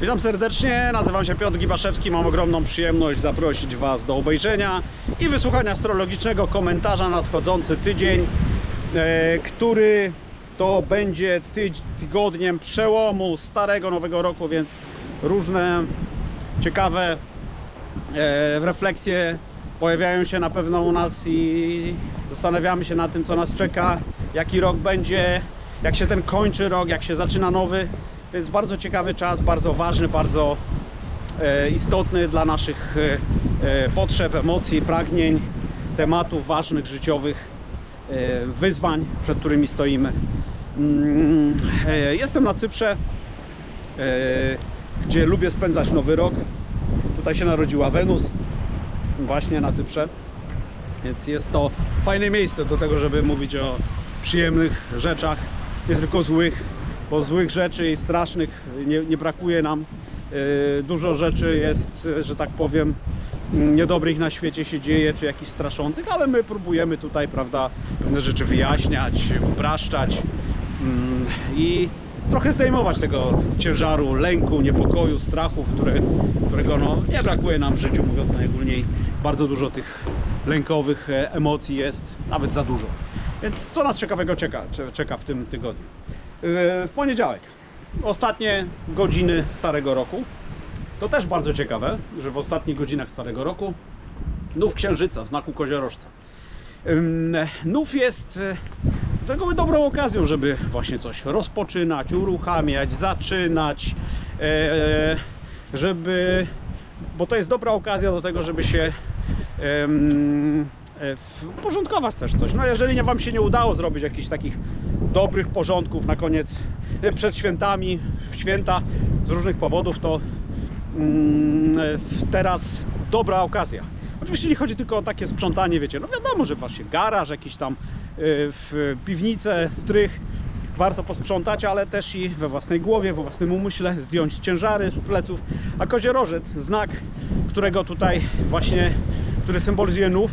Witam serdecznie, nazywam się Piotr Gibaszewski. Mam ogromną przyjemność zaprosić Was do obejrzenia i wysłuchania astrologicznego komentarza na nadchodzący tydzień, e, który to będzie tyg- tygodniem przełomu starego nowego roku, więc różne ciekawe e, refleksje pojawiają się na pewno u nas i zastanawiamy się nad tym, co nas czeka, jaki rok będzie, jak się ten kończy rok, jak się zaczyna nowy. Więc bardzo ciekawy czas, bardzo ważny, bardzo e, istotny dla naszych e, e, potrzeb, emocji, pragnień, tematów ważnych, życiowych, wyzwań, przed którymi stoimy. Mm, Jestem na Cyprze, gdzie lubię spędzać nowy rok. Tutaj się narodziła Wenus, właśnie na Cyprze. Więc jest to fajne miejsce do tego, żeby mówić o przyjemnych rzeczach, nie tylko złych, bo złych rzeczy i strasznych nie, nie brakuje nam. Yy, Dużo rzeczy jest, że tak powiem, niedobrych na świecie się dzieje, czy jakichś straszących, ale my próbujemy tutaj, prawda, pewne rzeczy wyjaśniać, upraszczać mm, i trochę zdejmować tego ciężaru lęku, niepokoju, strachu, które, którego no, nie brakuje nam w życiu, mówiąc najogólniej. Bardzo dużo tych lękowych e, emocji jest, nawet za dużo. Więc co nas ciekawego czeka, cze- czeka w tym tygodniu? Yy, W poniedziałek, ostatnie godziny Starego Roku. To też bardzo ciekawe, że w ostatnich godzinach Starego Roku nów księżyca w znaku koziorożca. Nów jest e, z reguły dobrą okazją, żeby właśnie coś rozpoczynać, uruchamiać, zaczynać, e, żeby, bo to jest dobra okazja do tego, żeby się e, porządkować też coś. No jeżeli Wam się nie udało zrobić jakichś takich dobrych porządków na koniec, e, przed świętami, święta z różnych powodów, to mm, e, teraz dobra okazja. Oczywiście nie chodzi tylko o takie sprzątanie, wiecie, no wiadomo, że właśnie garaż, jakiś tam w piwnicę, strych warto posprzątać, ale też i we własnej głowie, we własnym umyśle zdjąć ciężary z pleców. A koziorożec, znak, którego tutaj właśnie, który symbolizuje nów,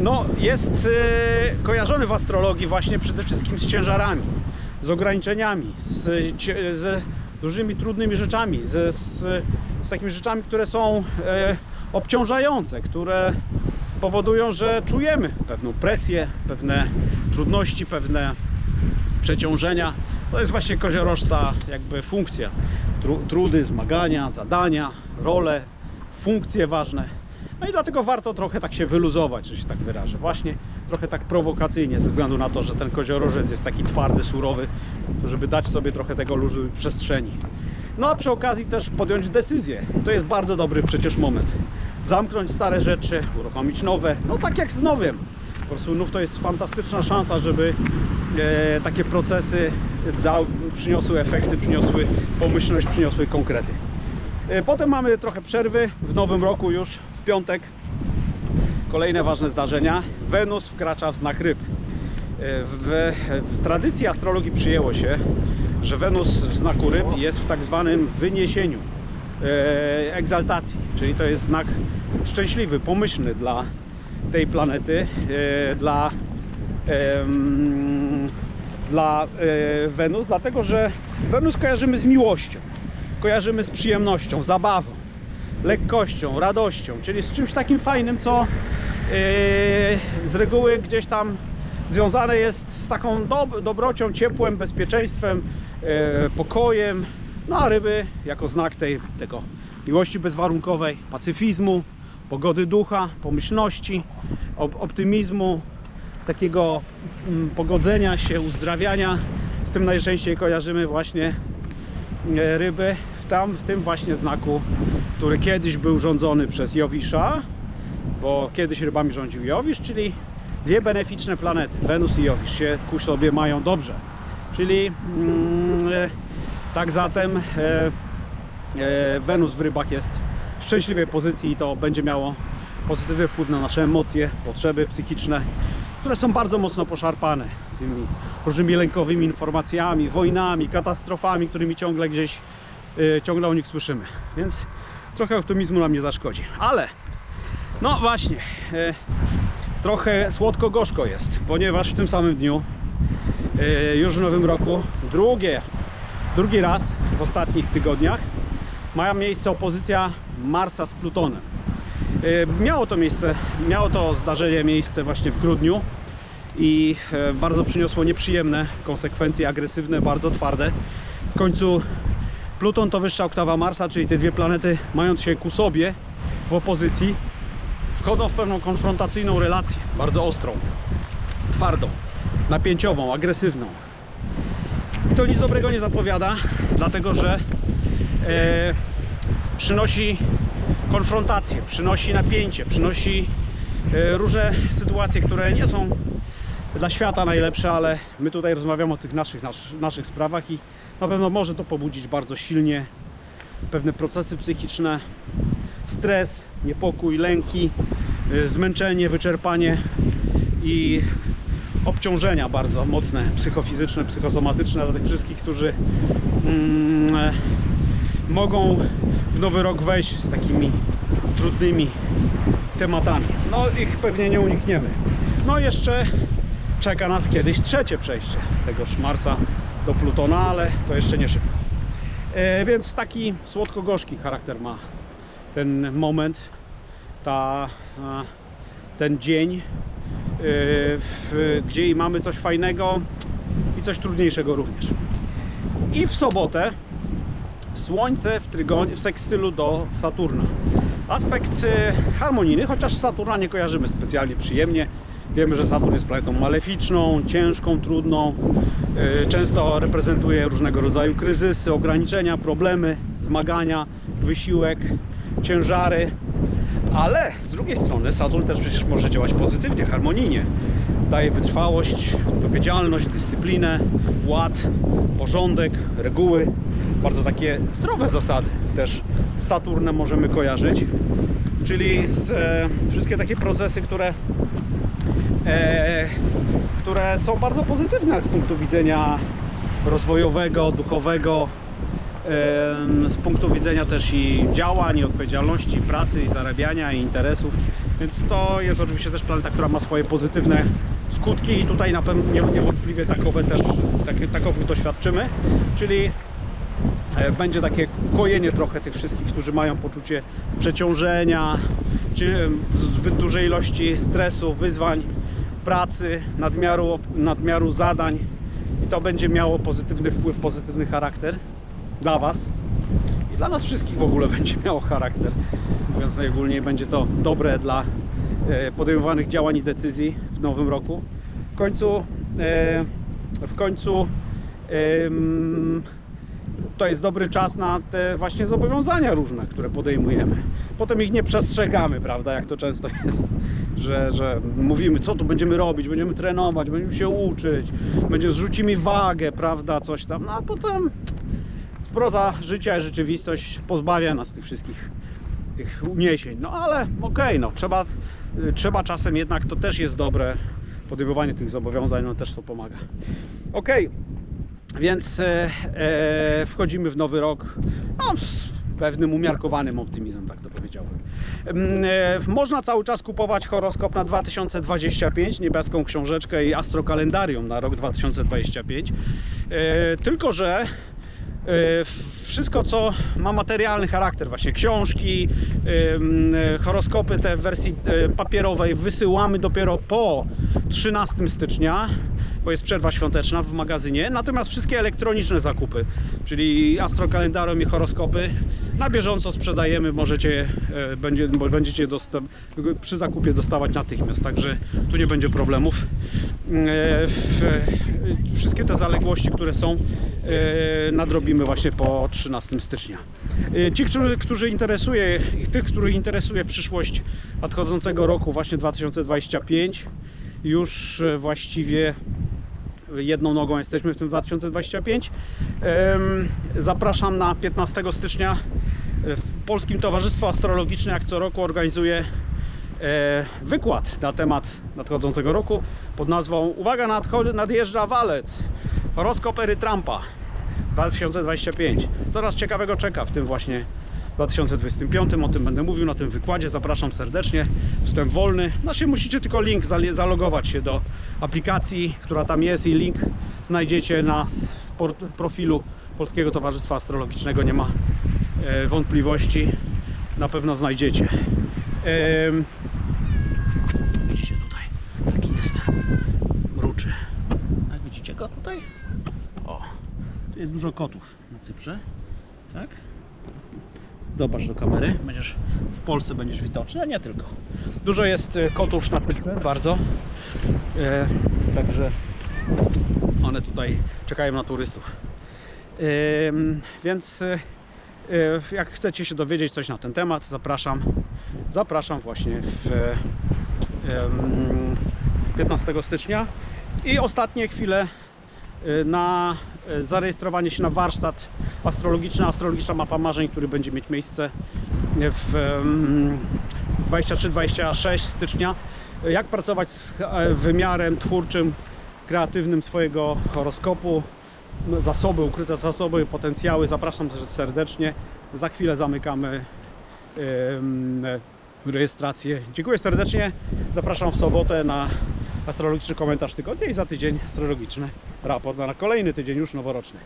no jest e, kojarzony w astrologii właśnie przede wszystkim z ciężarami, z ograniczeniami, z, z różnymi trudnymi rzeczami, z, z, z takimi rzeczami, które są e, obciążające, które powodują, że czujemy pewną presję, pewne trudności, pewne przeciążenia. To jest właśnie koziorożca jakby funkcja. Tru, trudy, zmagania, zadania, role, funkcje ważne. No i dlatego warto trochę tak się wyluzować, że się tak wyrażę. Właśnie trochę tak prowokacyjnie, ze względu na to, że ten koziorożec jest taki twardy, surowy, to żeby dać sobie trochę tego luzu przestrzeni. No a przy okazji też podjąć decyzję. To jest bardzo dobry przecież moment. Zamknąć stare rzeczy, uruchomić nowe. No tak jak z nowym. Po prostu nów to jest fantastyczna szansa, żeby e, takie procesy dał, przyniosły efekty, przyniosły pomyślność, przyniosły konkrety. E, potem mamy trochę przerwy w nowym roku już piątek. Kolejne ważne zdarzenia. Wenus wkracza w znak ryb. E, W, w tradycji astrologii przyjęło się, że Wenus w znaku ryb jest w tak zwanym wyniesieniu, e, egzaltacji, czyli to jest znak szczęśliwy, pomyślny dla tej planety, e, dla, dla Wenus, dlatego że Wenus kojarzymy z miłością, kojarzymy z przyjemnością, zabawą, lekkością, radością, czyli z czymś takim fajnym, co e, z reguły gdzieś tam związane jest z taką dob dobrocią, ciepłem, bezpieczeństwem, e, pokojem. No a ryby jako znak tej, tego miłości bezwarunkowej, pacyfizmu, pogody ducha, pomyślności, op optymizmu, takiego mm, pogodzenia się, uzdrawiania. Z tym najczęściej kojarzymy właśnie e, ryby tam, w tym właśnie znaku, który kiedyś był rządzony przez Jowisza, bo kiedyś rybami rządził Jowisz, czyli dwie beneficzne planety, Wenus i Jowisz się ku sobie mają dobrze. Czyli mm, e, tak zatem e, e, Wenus w rybach jest w szczęśliwej pozycji i to będzie miało pozytywny wpływ na nasze emocje, potrzeby psychiczne, które są bardzo mocno poszarpane tymi różnymi lękowymi informacjami, wojnami, katastrofami, którymi ciągle gdzieś ciągle o nich słyszymy. Więc trochę optymizmu nam nie zaszkodzi. Ale no właśnie, e, trochę słodko-gorzko jest, ponieważ w tym samym dniu, e, już w nowym roku, drugie drugi raz w ostatnich tygodniach ma miejsce opozycja Marsa z Plutonem. Miało to miejsce, miało to zdarzenie miejsce właśnie w grudniu i bardzo przyniosło nieprzyjemne konsekwencje, agresywne, bardzo twarde. W końcu Pluton to wyższa oktawa Marsa, czyli te dwie planety mając się ku sobie w opozycji, wchodzą w pewną konfrontacyjną relację, bardzo ostrą, twardą, napięciową, agresywną. I to nic dobrego nie zapowiada, dlatego że e, przynosi konfrontację, przynosi napięcie, przynosi e, różne sytuacje, które nie są dla świata najlepsze, ale my tutaj rozmawiamy o tych naszych, nasz, naszych sprawach i na pewno może to pobudzić bardzo silnie pewne procesy psychiczne, stres, niepokój, lęki, y, zmęczenie, wyczerpanie i obciążenia bardzo mocne, psychofizyczne, psychosomatyczne dla tych wszystkich, którzy mm, e, mogą w nowy rok wejść z takimi trudnymi tematami. No ich pewnie nie unikniemy. No jeszcze czeka nas kiedyś trzecie przejście tegoż Marsa do Plutona, ale to jeszcze nie szybko. E, więc taki słodko-gorzki charakter ma ten moment, ta, a, ten dzień, e, w, gdzie mamy coś fajnego i coś trudniejszego również. I w sobotę Słońce w, trygonie, w sekstylu do Saturna. Aspekt e, harmonijny, chociaż Saturna nie kojarzymy specjalnie przyjemnie. Wiemy, że Saturn jest planetą maleficzną, ciężką, trudną. E, Często reprezentuje różnego rodzaju kryzysy, ograniczenia, problemy, zmagania, wysiłek, ciężary. Ale z drugiej strony Saturn też przecież może działać pozytywnie, harmonijnie. Daje wytrwałość, odpowiedzialność, dyscyplinę, ład, porządek, reguły. Bardzo takie zdrowe zasady też z Saturnem możemy kojarzyć. Czyli z, e, wszystkie takie procesy, które które są bardzo pozytywne z punktu widzenia rozwojowego, duchowego, z punktu widzenia też i działań, i odpowiedzialności, pracy, i zarabiania, i interesów. Więc to jest oczywiście też planeta, która ma swoje pozytywne skutki i tutaj na pewno nie- niewątpliwie takowe też, takie, takowych doświadczymy. Czyli e, będzie takie kojenie trochę tych wszystkich, którzy mają poczucie przeciążenia, czy zbyt dużej ilości stresu, wyzwań, pracy, nadmiaru, nadmiaru zadań i to będzie miało pozytywny wpływ, pozytywny charakter dla Was i dla nas wszystkich w ogóle będzie miało charakter. Mówiąc najogólniej, będzie to dobre dla e, podejmowanych działań i decyzji w nowym roku. W końcu, e, w końcu to jest dobry czas na te właśnie zobowiązania różne, które podejmujemy. Potem ich nie przestrzegamy, prawda, jak to często jest, że, że mówimy, co tu będziemy robić, będziemy trenować, będziemy się uczyć, będziemy zrzucimy wagę, prawda, coś tam, no a potem proza życia i rzeczywistość pozbawia nas tych wszystkich tych uniesień. No ale okej, no trzeba, trzeba czasem jednak, to też jest dobre, podejmowanie tych zobowiązań, no też to pomaga. Okej, więc e, e, wchodzimy w nowy rok no, z pewnym umiarkowanym optymizmem, tak to powiedziałbym. Mm, E, można cały czas kupować horoskop na 2025, niebieską książeczkę i astrokalendarium na rok 2025. E, tylko, że e, wszystko co ma materialny charakter, właśnie książki, e, horoskopy te w wersji papierowej wysyłamy dopiero po 13 stycznia, bo jest przerwa świąteczna w magazynie. Natomiast wszystkie elektroniczne zakupy, czyli astrokalendarium i horoskopy na bieżąco sprzedajemy, możecie, e, będzie, będziecie dosta- przy zakupie dostawać natychmiast, także tu nie będzie problemów. E, w- e, Wszystkie te zaległości, które są, e, nadrobimy właśnie po 13 stycznia. E, Ci, którzy interesuje, tych, których interesuje przyszłość nadchodzącego roku, właśnie 2025, już e, właściwie jedną nogą jesteśmy w tym 2025. Em, Zapraszam na 15 stycznia w Polskim Towarzystwo Astrologiczne, jak co roku organizuje wykład na temat nadchodzącego roku pod nazwą Uwaga, nadjeżdża walec. Horoskop Trumpa 2025. Coraz ciekawego czeka w tym właśnie 2025. O tym będę mówił na tym wykładzie. Zapraszam serdecznie. Wstęp wolny. Znaczy musicie tylko link zalogować się do aplikacji, która tam jest i link znajdziecie na profilu Polskiego Towarzystwa Astrologicznego nie ma e, wątpliwości. Na pewno znajdziecie. Widzicie tutaj, taki jest mruczy. Jak widzicie go tutaj? O, tu jest dużo kotów na Cyprze. Tak? Zobacz do kamery, będziesz w Polsce będziesz widoczny, a nie tylko. Dużo jest e, kotów Cyprze, bardzo. E, także one tutaj czekają na turystów. Ym, więc y, y, jak chcecie się dowiedzieć coś na ten temat, zapraszam. Zapraszam właśnie w ym, 15 stycznia. I ostatnie chwile y, na y, zarejestrowanie się na warsztat astrologiczny, astrologiczna mapa marzeń, który będzie mieć miejsce w ym, 23-26 stycznia. Jak pracować z e, wymiarem twórczym, kreatywnym swojego horoskopu, zasoby, ukryte zasoby, potencjały. Zapraszam serdecznie. Za chwilę zamykamy rejestrację. Dziękuję serdecznie. Zapraszam w sobotę na astrologiczny komentarz tygodnia i za tydzień astrologiczny raport na kolejny tydzień już noworoczny.